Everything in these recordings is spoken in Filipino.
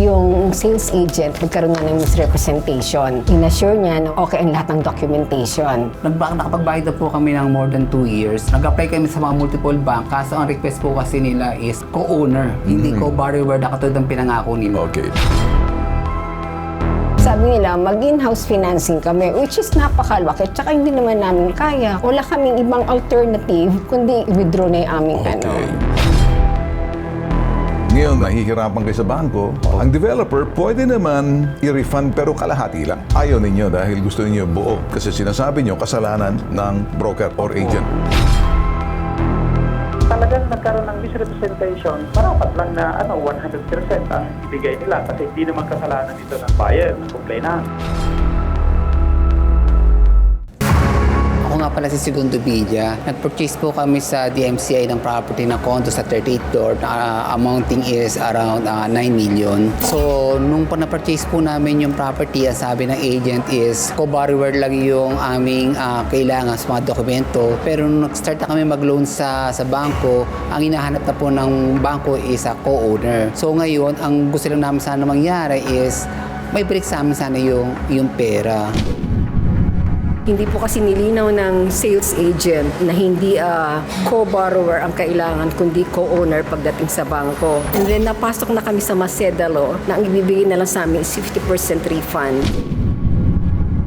Yung sales agent, nagkaroon na ng misrepresentation. Inassure niya na okay ang lahat ng documentation. Nagba- nakapagbayad na po kami ng more than 2 years. Nag-apply kami sa mga multiple bank. Kaso ang request po kasi nila is co-owner, hindi co-borrower na katulad ng pinangako nila. Okay. Sabi nila, mag-in-house financing kami, which is napakalaki. Tsaka hindi naman namin kaya. Wala kaming ibang alternative, kundi withdraw na yung aming ano. Okay. Ngayon, nahihirapan kayo sa bangko. Ang developer, pwede naman i-refund pero kalahati lang. Ayaw ninyo dahil gusto ninyo buo. Kasi sinasabi nyo, kasalanan ng broker or agent. talagang nagkaroon ng misrepresentation, marapat lang na ano, 100% ang ibigay nila kasi hindi naman kasalanan ito ng buyer, ng complainant. Nga pala si Segundo Villa. Nag-purchase po kami sa DMCI ng property na condo sa 38th floor na uh, amounting is around uh, 9 million. So, nung pa na-purchase po namin yung property, ang sabi ng agent is co-borrower lang yung aming uh, kailangan sa mga dokumento. Pero nung nag-start na kami mag-loan sa, sa bangko, ang hinahanap na po ng bangko is a co-owner. So, ngayon, ang gusto lang namin sana mangyari is may break sa amin sana yung, yung pera. Hindi po kasi nilinaw ng sales agent na hindi ah, co-borrower ang kailangan, kundi co-owner pagdating sa bangko. And then napasok na kami sa Macedalo na ang ibibigay na lang sa amin is 50% refund.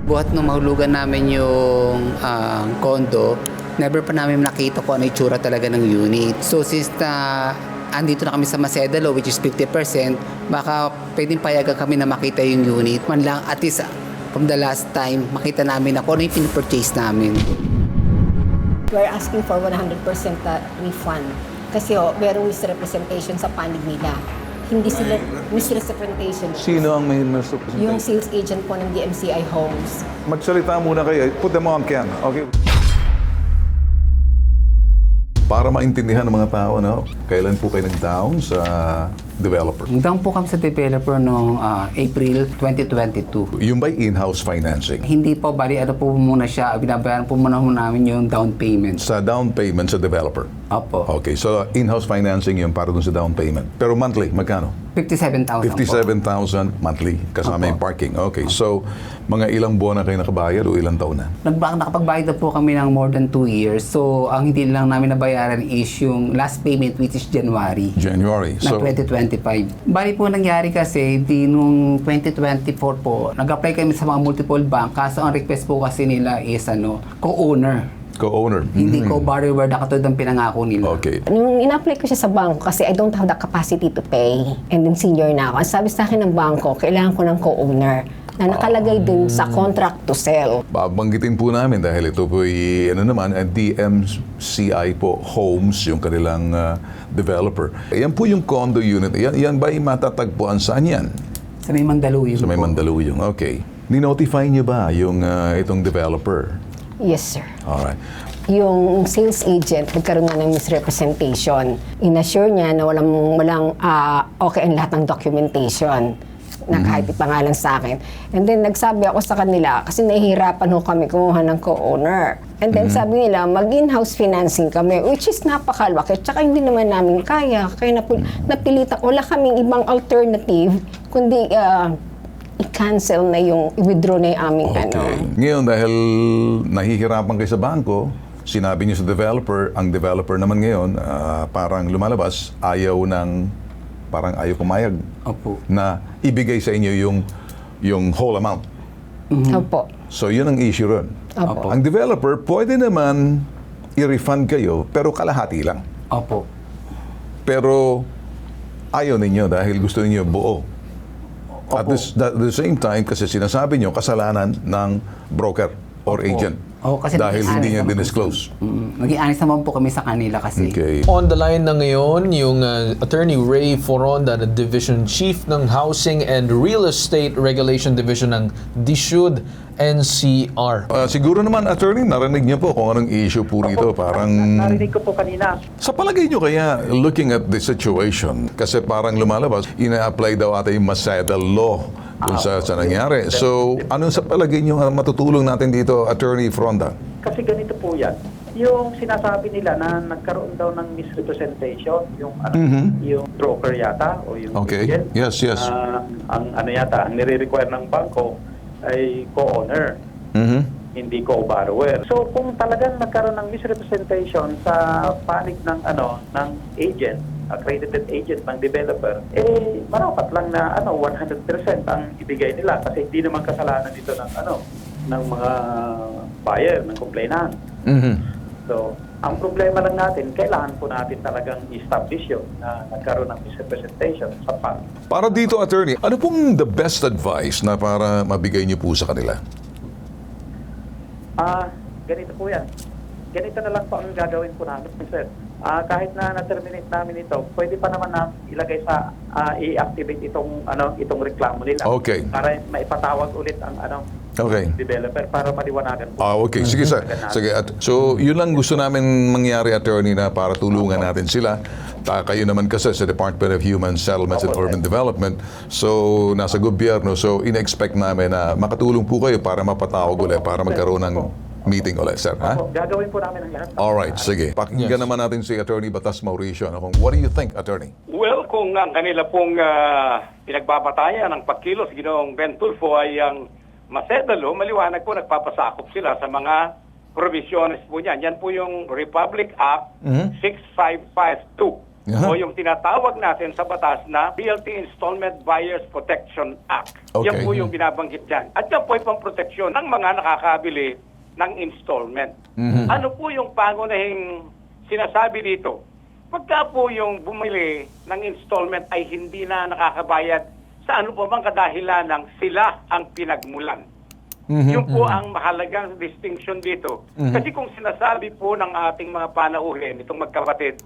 Buhat nung mahulugan namin yung ah, condo, never pa namin nakita kung ano itsura talaga ng unit. So since na andito na kami sa Macedalo, which is 50%, baka pwedeng payagan kami na makita yung unit. Man lang, at least from the last time, makita namin na kung ano yung pinipurchase namin. We're asking for 100% na refund. Kasi oh, merong misrepresentation sa panig nila. Hindi sila misrepresentation. Sino ang may Yung misrepresentation? sales agent po ng DMCI Homes. Magsalita muna kayo. Put them on cam. Okay? Para maintindihan ng mga tao, no? kailan po kayo nag-down sa developer? Down po kami sa developer noong ah, April 2022. Yung by in-house financing. Hindi po, bali ano po muna siya, binabayaran po muna namin yung down payment. Sa down payment sa developer. Opo. Okay, so in-house financing yun para dun sa down payment. Pero monthly, magkano? 57,000 po. 57,000 monthly kasama Opo. yung parking. Okay, so mga ilang buwan na kayo nakabayad o ilang taon na? Nagba- nakapagbayad na po kami ng more than 2 years. So, ang hindi lang namin nabayaran is yung last payment which is January January. na So, 2025. Bali po nangyari kasi, di nung 2024 po, nag-apply kami sa mga multiple bank. Kaso ang request po kasi nila is ano, co-owner. co-owner. Hindi Mhm. co-borrower na katulad ng pinangako nila. Okay. Nung in-apply ko siya sa bangko kasi I don't have the capacity to pay and then senior na ako. Ang sabi sa akin ng bangko, kailangan ko ng co-owner na nakalagay din sa contract to sell. Babanggitin po namin dahil ito po ano naman, DMCI po Homes, yung kanilang ah, developer. Yan po yung condo unit. Yan, yan ba matatagpuan saan yan? Sa may Mandaluyong Sa may. Mandaluyong. Okay. Ninotify niyo ba yung ah, itong developer? Yes, sir. Alright. Yung sales agent, nagkaroon na ng misrepresentation. Inassure niya na walang, walang ah, okay ang lahat ng documentation na kahit ipangalan sa akin. And then nagsabi ako sa kanila, kasi nahihirapan ho kami kumuha ng co-owner. And then sabi nila, mag-in-house financing kami, which is napakalaki. Tsaka hindi naman namin kaya. Kaya napil- napilitan, wala kaming ibang alternative, kundi ah, i-cancel na yung, i-withdraw na yung aming ano. Ngayon, dahil nahihirapan kayo sa bangko, sinabi niyo sa developer, ang developer naman ngayon, ah, parang lumalabas, ayaw ng, parang ayaw pumayag Opo. na ibigay sa inyo yung, yung whole amount. Opo. So, yun ang issue ron. Opo. Ang developer, pwede naman i-refund kayo, pero kalahati lang. Opo. Pero ayaw ninyo dahil gusto ninyo buo. At Opo. this, at the same time, kasi sinasabi nyo, kasalanan ng broker or agent. Oo, kasi dahil naging hindi honest niya naman dinisclose. Mm, Naging honest naman po kami sa kanila kasi. Okay. On the line na ngayon, yung uh, Attorney Ray Foronda, na Division Chief ng Housing and Real Estate Regulation Division ng DSUD NCR. Ah, siguro naman, attorney, narinig niyo po kung anong issue po rito. Parang, Narinig ko po kanina, sa palagay niyo kaya, looking at the situation, kasi parang lumalabas, ina-apply daw ata yung Macedo law dun sa, sa nangyari. So, ano sa palagay niyo ang matutulong natin dito, attorney Fronda? kasi ganito po yan. Yung sinasabi nila na nagkaroon daw ng misrepresentation, yung ano, yung broker yata o yung Mhm. Okay. agent. Yes, yes. Ah, ang ano yata, ang nire-require ng bangko ay co-owner, Mhm. hindi co-borrower. So kung talagang nagkaroon ng misrepresentation sa panig ng ano ng agent, accredited agent ng developer, eh marapat lang na ano 100% ang ibigay nila kasi hindi naman kasalanan dito ng ano ng mga buyer, ng complainant. Mhm. So, ang problema lang natin, kailangan po natin talagang establish yun na nagkaroon ng misrepresentation sa fund. Para dito, attorney, ano pong the best advice na para mabigay niyo po sa kanila? Ah, ganito po yan. Ganito na lang po ang gagawin po namin, sir. Ah, kahit na na-terminate namin ito, pwede pa naman na ilagay sa ah, i-activate itong ano itong reklamo nila. Okay. Para maipatawag ulit ang ano Okay. developer para maliwanagan po. Ah, okay. Sige, sir. Sige. At, so, yun lang gusto namin mangyari, attorney, na para tulungan natin sila. Ta, kayo naman kasi sa Department of Human Settlements and Urban Development. So, nasa gobyerno. So, in-expect namin na makatulong po kayo para mapatawag ulit, para magkaroon ng meeting ulit, sir. Ha? Opo, gagawin po namin ang lahat. Alright, sige. Pakinggan Yes. naman natin si Attorney Batas Mauricio. Ano, kung, what do you think, Attorney? Well, kung ang kanila pong ah, pinagbabatayan ng pagkilos ginoong Ben Tulfo ay ang masedalo, maliwanag po nagpapasakop sila sa mga provisiones po niyan. Yan po yung Republic Act 6552 Aha. o yung tinatawag natin sa batas na Realty Installment Buyers Protection Act. Okay. Yan po yung binabanggit dyan. At yan po ay pang-proteksyon ng mga nakakabili ng installment. Ano po yung pangunahing sinasabi dito? Pagka po yung bumili ng installment ay hindi na nakakabayad sa ano pa bang kadahilan ng sila ang pinagmulan. Yun po ang mahalagang distinction dito. Kasi kung sinasabi po ng ating mga panauhin, itong magkapatid,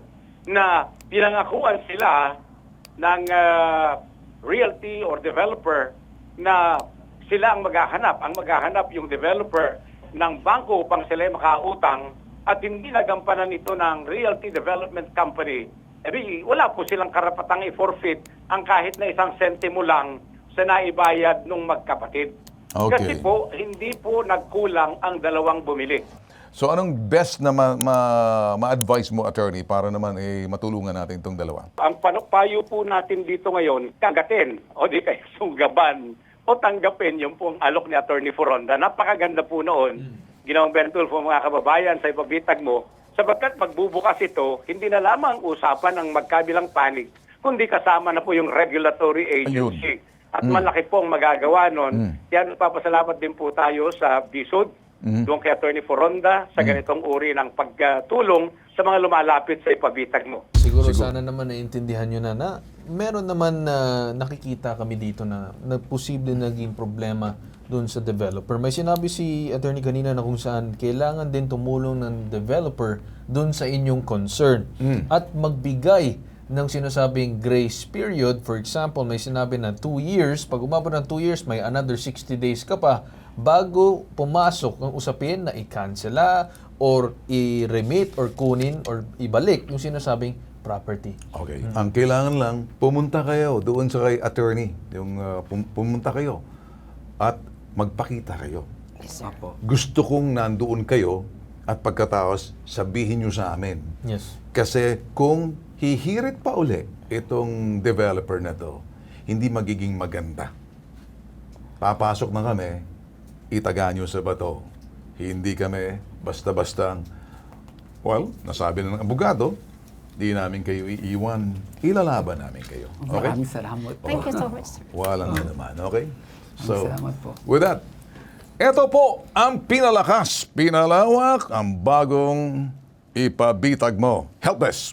na pinangakuan sila ng ah, realty or developer na sila ang maghahanap. Ang maghahanap yung developer ng bangko upang sila makautang at hindi nagampanan ito ng Realty Development Company, eh, wala po silang karapatang i-forfeit ang kahit na isang sentimo lang sa naibayad ng magkapatid. Okay. Kasi po, hindi po nagkulang ang dalawang bumili. So, anong best na ma- ma- ma-advise mo, Attorney, para naman eh, matulungan natin itong dalawa? Ang panupayo po natin dito ngayon, kagatin o di kaya sunggaban o tanggapin yung pong alok ni Attorney Foronda. Napakaganda po noon. Ginawang Bentulfo mga kababayan sa ipabitag mo, sapagkat magbubukas ito, hindi na lamang usapan ng magkabilang panig, kundi kasama na po yung regulatory agency. At malaki pong magagawa nun. Kaya nagpapasalamat din po tayo sa BISOD, doon kay Attorney Foronda, sa ganitong uri ng pagtulong sa mga lumalapit sa ipabitag mo. Siguro, sana naman naiintindihan nyo na na meron naman na nakikita kami dito na, na posible naging problema doon sa developer. May sinabi si attorney kanina na kung saan kailangan din tumulong ng developer doon sa inyong concern at magbigay ng sinasabing grace period. For example, may sinabi na 2 years. Pag umabot ng 2 years, may another 60 days ka pa bago pumasok ang usapin na i-cancela or i-remit or kunin or ibalik yung sinasabing property. Okay. Ang kailangan lang, pumunta kayo doon sa kay attorney. Yung uh, pum- pumunta kayo at magpakita kayo. Apo. Gusto kong nandoon kayo at pagkatapos sabihin nyo sa amin. Yes. Kasi kung hihirit pa uli itong developer na to, hindi magiging maganda. Papasok na kami, itaga nyo sa bato. Hindi kami basta-bastang, well, nasabi na ng abogado, di namin kayo iiwan. Ilalaban namin kayo. Okay? Maraming salamat po. Thank you so much. sir. Walang na naman, okay? salamat po. with that, ito po ang pinalakas, pinalawak, ang bagong ipabitag mo. Help us!